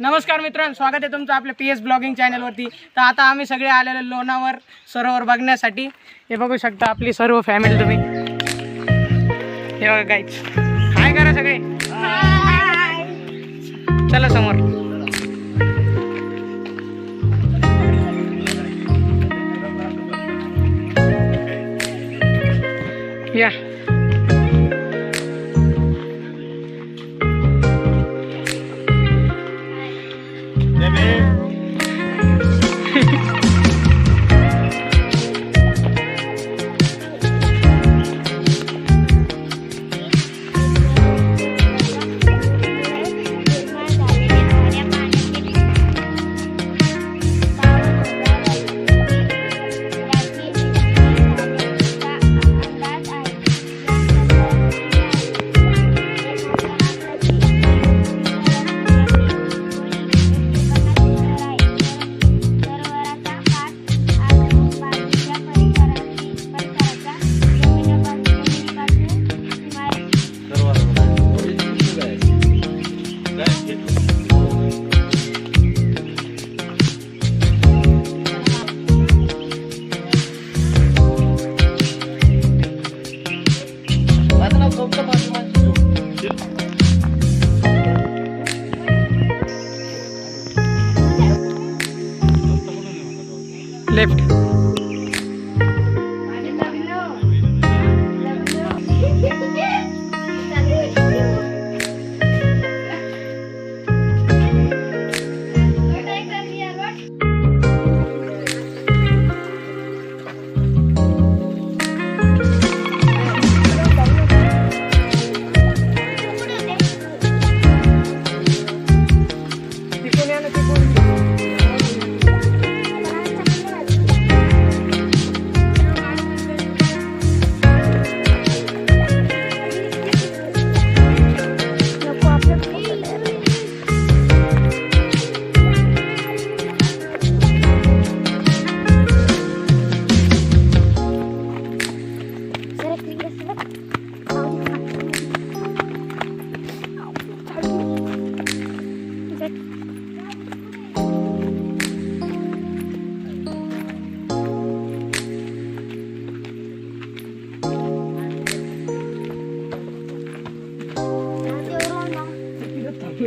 नमस्कार मित्रांनो स्वागत आहे तुमचं आपल्या पी एस ब्लॉगिंग चॅनलवरती तर आता आम्ही सगळे आलेलो लोणावर सरोवर बघण्यासाठी. हे बघू शकता आपली सर्व फॅमिली तुम्ही. हे बघा गाईच हाय करा सगळे. चला समोर. या. लेफ्ट तिकडून या ना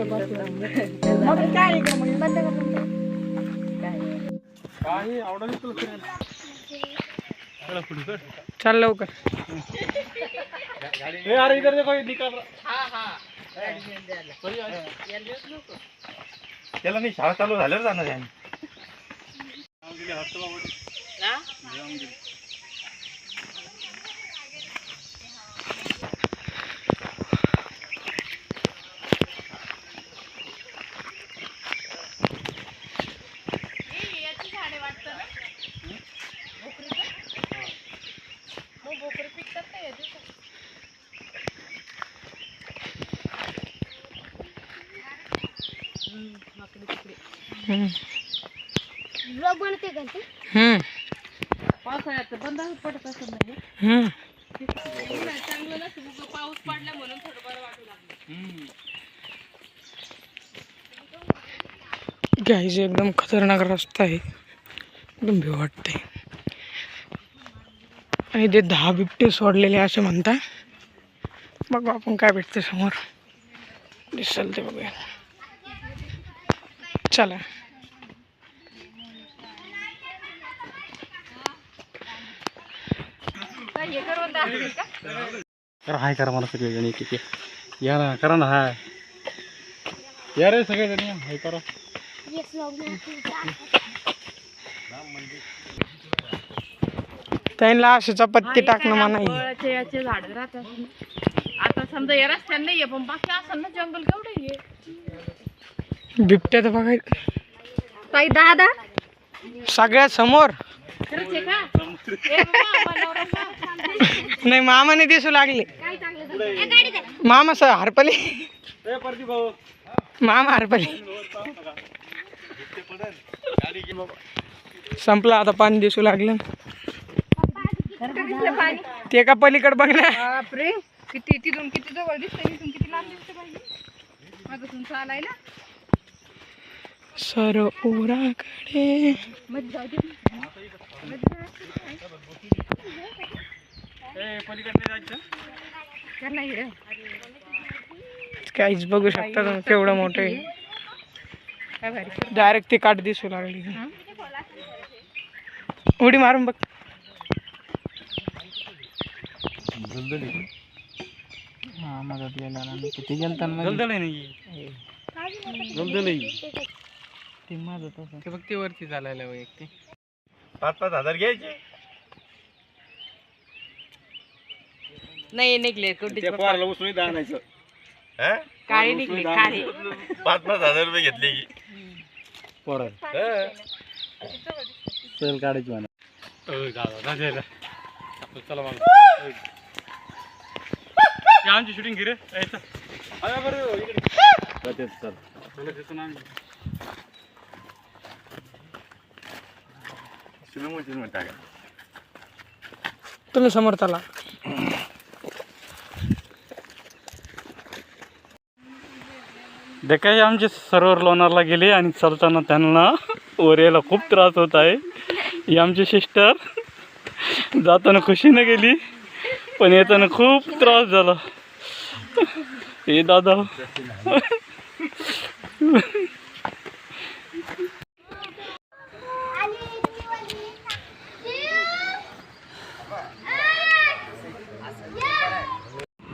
मग काय का मग बंद कर बंद काही आवडत तुला फिरायला चल लवकर. ए अरे इधर देखो ये निकाल त्याला नाही शाळा चालू झाल्यावर जाणार आहे. ब्लॉग बनते का ते हम्म. पावसाळ्यात बंद पडत असं म्हणजे. हम्म. चांगलं नसतं पाऊस पडला म्हणून थोडं बरं वाटू लागलं गाईज एकदम खतरनाक रस्ता आहे. एकदम भीव वाटते आणि ते दहा बिबटे सोडलेले असे म्हणता बघू आपण काय भेटते समोर. दिसल ते बघूया. चला काय हे करून दाखवते का करा हाय करा मला सगळे जण एक या ना करा ना हाय. या रे सगळे जण या. हाय करा. त्यांना अशी चपाती टाकणं याचे झाड राहतात. आता समजा या रस्त्याने नाहीये पण बाकी असं ना जंगल केवढं आहे बिबट्या तर बघाय ताई दादा. सगळ्यात समोर. खरंच आहे का? नाही मामाने दिसू लागले. मामा सर हरपले. मामा हरपले. संपला आता पाणी दिसू लागलं. ते का पलीकडे बघ ना. बापरे किती तिथून किती जवळ दिसतंय इथून किती लांब दिसतं पाहिजे माझं चालायला सरोवराकडे काहीच बघू शकता तुम्ही केवढं मोठं आहे. डायरेक्ट ती काठ दिसू लागली. उडी मारून बघ. हा मदत गेला ना. किती गेलता ते माझं तसं. ते फक्त वरती चालायला वैयक्तिक पाच पाच हजार घ्यायचे. नाही निघले कुठे त्या पोराला उचलून आणायचं. हा? काळे निघले काळे. पाच पाच हजार रुपये घेतले की. पोरा हा. चल काढायची म्हणा. चला मग आमची शूटिंग घे रे. अरे बरं, इकडे. चल चला तिथून आम्ही स्विमिंग पूल मध्ये टाका तुम्ही समोर चला देखा आमचे सरोवर लोणारला गेले आणि चालताना त्यांना वर यायला खूप त्रास होत आहे. ही आमची सिस्टर जाताना खुशीनं गेली पण येताना खूप त्रास झाला. हे दादा.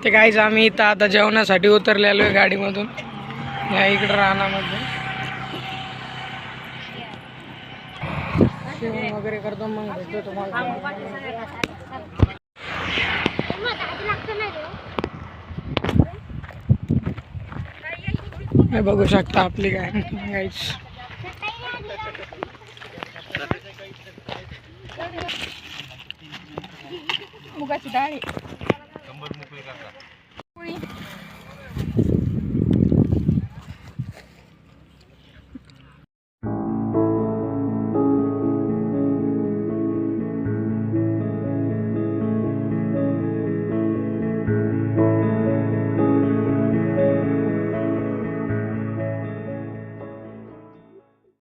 ते काहीच आम्ही इथं आता जेवणासाठी उतरलेलो आहे गाडीमधून. या इकडं रानामध्ये. शिवण वगैरे करतो मग भेटतो तुम्हाला. मग हे बघू शकता आपली काय गाईच. मुगाची डाळी.